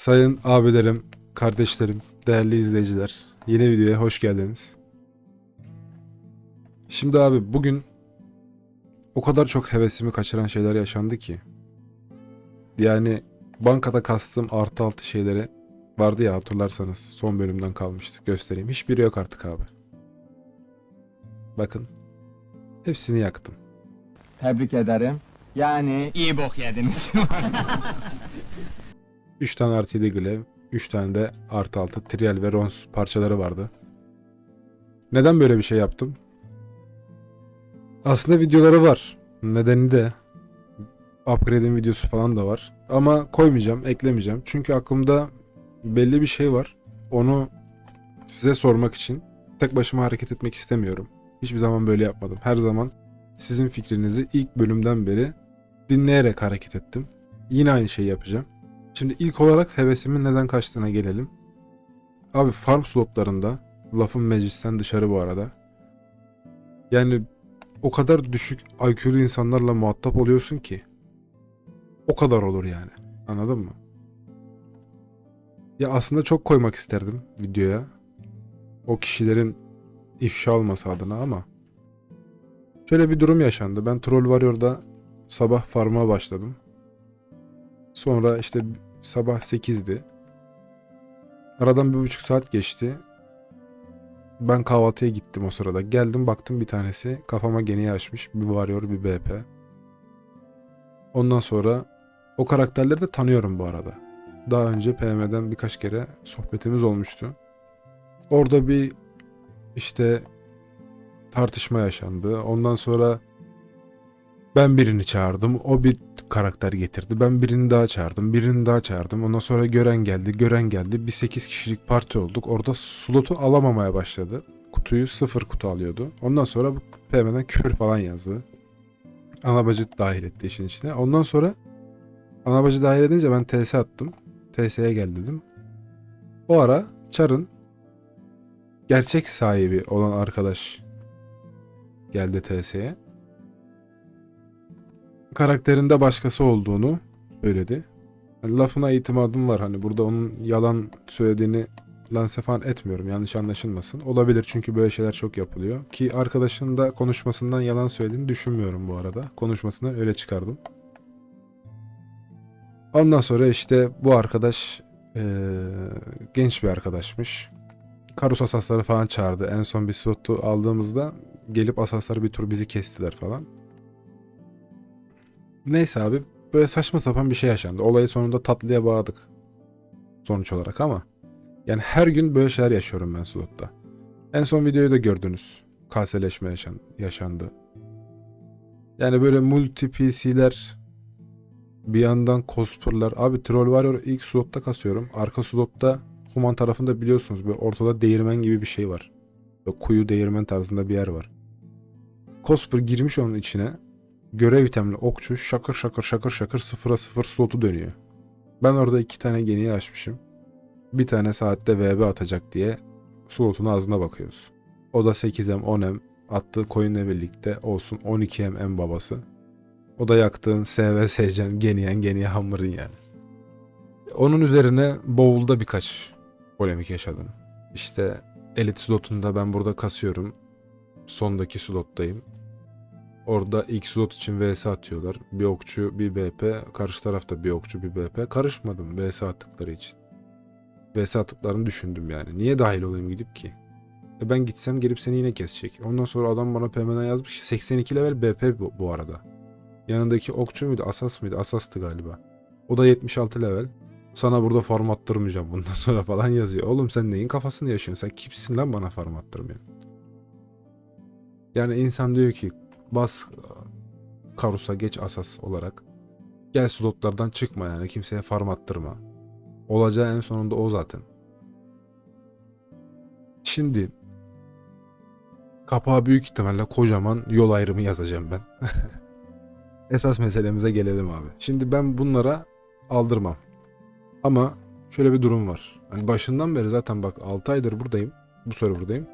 Sayın abilerim, kardeşlerim, değerli izleyiciler. Yeni videoya hoş geldiniz. Şimdi abi bugün o kadar çok hevesimi kaçıran şeyler yaşandı ki. Yani bankada kastığım artı altı şeyleri vardı ya hatırlarsanız son bölümden kalmıştı. Göstereyim. Hiçbiri yok artık abi. Bakın. Hepsini yaktım. Tebrik ederim. Yani iyi bok yediniz. 3 tane artı 7 glev, 3 tane de artı 6 trial ve rons parçaları vardı. Neden böyle bir şey yaptım? Aslında videoları var. Nedeni de upgrade'in videosu falan da var. Ama koymayacağım, eklemeyeceğim. Çünkü aklımda belli bir şey var. Onu size sormak için tek başıma hareket etmek istemiyorum. Hiçbir zaman böyle yapmadım. Her zaman sizin fikrinizi ilk bölümden beri dinleyerek hareket ettim. Yine aynı şeyi yapacağım. Şimdi ilk olarak hevesimin neden kaçtığına gelelim. Abi farm slotlarında lafın meclisten dışarı bu arada. Yani o kadar düşük IQ'lu insanlarla muhatap oluyorsun ki. O kadar olur yani. Anladın mı? Ya aslında çok koymak isterdim videoya. O kişilerin ifşa olması adına ama. Şöyle bir durum yaşandı. Ben Troll Warrior'da sabah farm'a başladım. Sonra işte sabah 8'di. Aradan bir buçuk saat geçti. Ben kahvaltıya gittim o sırada. Geldim baktım bir tanesi kafama geniye açmış. Bir varıyor bir BP. Ondan sonra o karakterleri de tanıyorum bu arada. Daha önce PM'den birkaç kere sohbetimiz olmuştu. Orada bir işte tartışma yaşandı. Ondan sonra ben birini çağırdım. O bir karakter getirdi. Ben birini daha çağırdım. Birini daha çağırdım. Ondan sonra gören geldi. Gören geldi. Bir 8 kişilik parti olduk. Orada slotu alamamaya başladı. Kutuyu sıfır kutu alıyordu. Ondan sonra bu PM'den küfür falan yazdı. Anabacı dahil etti işin içine. Ondan sonra anabacı dahil edince ben TS attım. TS'ye gel dedim. O ara Char'ın gerçek sahibi olan arkadaş geldi TS'ye karakterinde başkası olduğunu söyledi. Yani lafına itimadım var hani burada onun yalan söylediğini lanse falan etmiyorum yanlış anlaşılmasın. Olabilir çünkü böyle şeyler çok yapılıyor. Ki arkadaşın da konuşmasından yalan söylediğini düşünmüyorum bu arada. Konuşmasını öyle çıkardım. Ondan sonra işte bu arkadaş eee, genç bir arkadaşmış. Karus asasları falan çağırdı. En son bir slotu aldığımızda gelip asasları bir tur bizi kestiler falan. Neyse abi böyle saçma sapan bir şey yaşandı. Olayı sonunda tatlıya bağladık. Sonuç olarak ama. Yani her gün böyle şeyler yaşıyorum ben slotta. En son videoyu da gördünüz. Kaseleşme yaşan yaşandı. Yani böyle multi PC'ler bir yandan cosplay'lar. Abi Troll Warrior ilk slotta kasıyorum. Arka slotta Human tarafında biliyorsunuz böyle ortada değirmen gibi bir şey var. Böyle kuyu değirmen tarzında bir yer var. Cosper girmiş onun içine görev itemli okçu şakır şakır şakır şakır sıfıra sıfır slotu dönüyor. Ben orada iki tane geniyi açmışım. Bir tane saatte VB atacak diye slotun ağzına bakıyoruz. O da 8M 10M attığı coin'le birlikte olsun 12M en babası. O da yaktığın SVSC'n geniyen geniye hammer'ın yani. Onun üzerine Bowl'da birkaç polemik yaşadım. İşte elit slotunda ben burada kasıyorum. Sondaki slottayım. Orada ilk slot için VS atıyorlar. Bir okçu, bir BP. Karşı tarafta bir okçu, bir BP. Karışmadım VS attıkları için. VS attıklarını düşündüm yani. Niye dahil olayım gidip ki? E ben gitsem gelip seni yine kesecek. Ondan sonra adam bana PM'den yazmış ki 82 level BP bu, bu arada. Yanındaki okçu muydu? Asas mıydı? Asastı galiba. O da 76 level. Sana burada farm attırmayacağım bundan sonra falan yazıyor. Oğlum sen neyin kafasını yaşıyorsun? Sen kimsin lan bana farm attırmıyorsun? Yani insan diyor ki bas Karus'a geç asas olarak. Gel slotlardan çıkma yani kimseye farm attırma. Olacağı en sonunda o zaten. Şimdi kapağa büyük ihtimalle kocaman yol ayrımı yazacağım ben. Esas meselemize gelelim abi. Şimdi ben bunlara aldırmam. Ama şöyle bir durum var. Hani başından beri zaten bak 6 aydır buradayım. Bu serverdayım.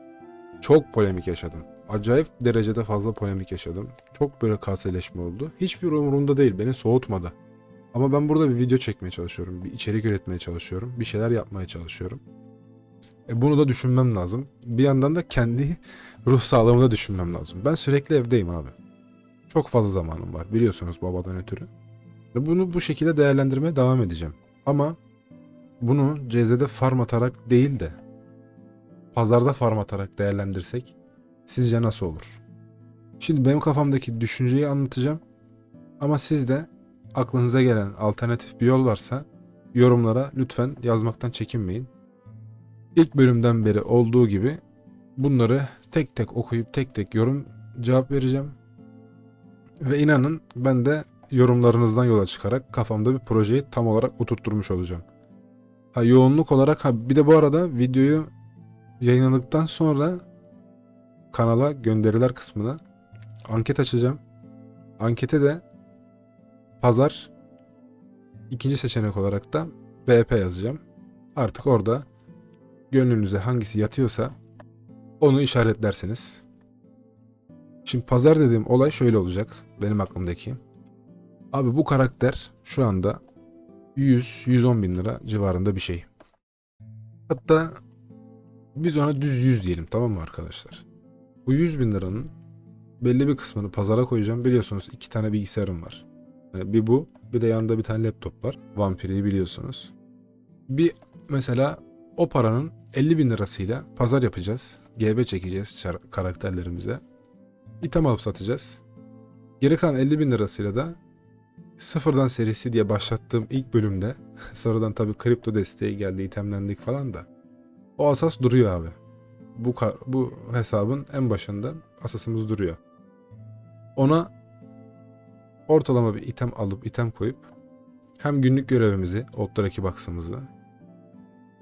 Çok polemik yaşadım. Acayip derecede fazla polemik yaşadım. Çok böyle kaseleşme oldu. Hiçbir umurumda değil. Beni soğutmadı. Ama ben burada bir video çekmeye çalışıyorum. Bir içerik üretmeye çalışıyorum. Bir şeyler yapmaya çalışıyorum. E bunu da düşünmem lazım. Bir yandan da kendi ruh sağlığımı da düşünmem lazım. Ben sürekli evdeyim abi. Çok fazla zamanım var biliyorsunuz babadan ötürü. Bunu bu şekilde değerlendirmeye devam edeceğim. Ama bunu CZ'de farm atarak değil de pazarda farm atarak değerlendirsek sizce nasıl olur? Şimdi benim kafamdaki düşünceyi anlatacağım. Ama siz de aklınıza gelen alternatif bir yol varsa yorumlara lütfen yazmaktan çekinmeyin. İlk bölümden beri olduğu gibi bunları tek tek okuyup tek tek yorum cevap vereceğim. Ve inanın ben de yorumlarınızdan yola çıkarak kafamda bir projeyi tam olarak oturtturmuş olacağım. Ha yoğunluk olarak ha bir de bu arada videoyu yayınladıktan sonra kanala gönderiler kısmına anket açacağım. Ankete de pazar ikinci seçenek olarak da BP yazacağım. Artık orada gönlünüze hangisi yatıyorsa onu işaretlersiniz. Şimdi pazar dediğim olay şöyle olacak benim aklımdaki. Abi bu karakter şu anda 100-110 bin lira civarında bir şey. Hatta biz ona düz 100 diyelim tamam mı arkadaşlar? Bu 100 bin liranın belli bir kısmını pazara koyacağım. Biliyorsunuz iki tane bilgisayarım var. Yani Bir bu bir de yanında bir tane laptop var. Vampiri'yi biliyorsunuz. Bir mesela o paranın 50 bin lirasıyla pazar yapacağız. GB çekeceğiz karakterlerimize. İtem alıp satacağız. Geri kalan 50 bin lirasıyla da sıfırdan serisi diye başlattığım ilk bölümde sonradan tabii kripto desteği geldi itemlendik falan da o asas duruyor abi. Bu bu hesabın en başında asasımız duruyor. Ona ortalama bir item alıp item koyup hem günlük görevimizi, Otlaraki baksımızı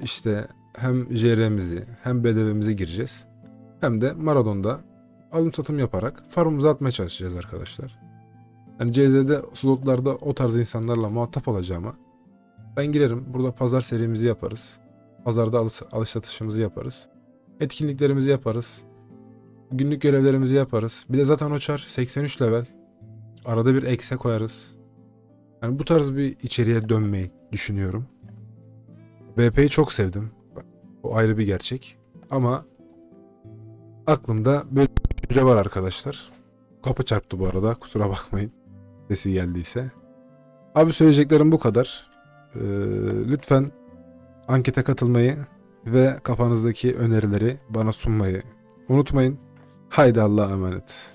işte hem JR'mizi hem BDV'mizi gireceğiz. Hem de Maradon'da alım satım yaparak farmımızı atmaya çalışacağız arkadaşlar. Yani CZ'de slotlarda o tarz insanlarla muhatap olacağıma ben girerim burada pazar serimizi yaparız. Pazarda alış, alış satışımızı yaparız. Etkinliklerimizi yaparız. Günlük görevlerimizi yaparız. Bir de zaten o çar 83 level. Arada bir ekse koyarız. Yani bu tarz bir içeriğe dönmeyi düşünüyorum. BP'yi çok sevdim. O ayrı bir gerçek. Ama aklımda bir düşünce var arkadaşlar. Kapı çarptı bu arada. Kusura bakmayın. Sesi geldiyse. Abi söyleyeceklerim bu kadar. Ee, lütfen ankete katılmayı ve kafanızdaki önerileri bana sunmayı unutmayın. Haydi Allah'a emanet.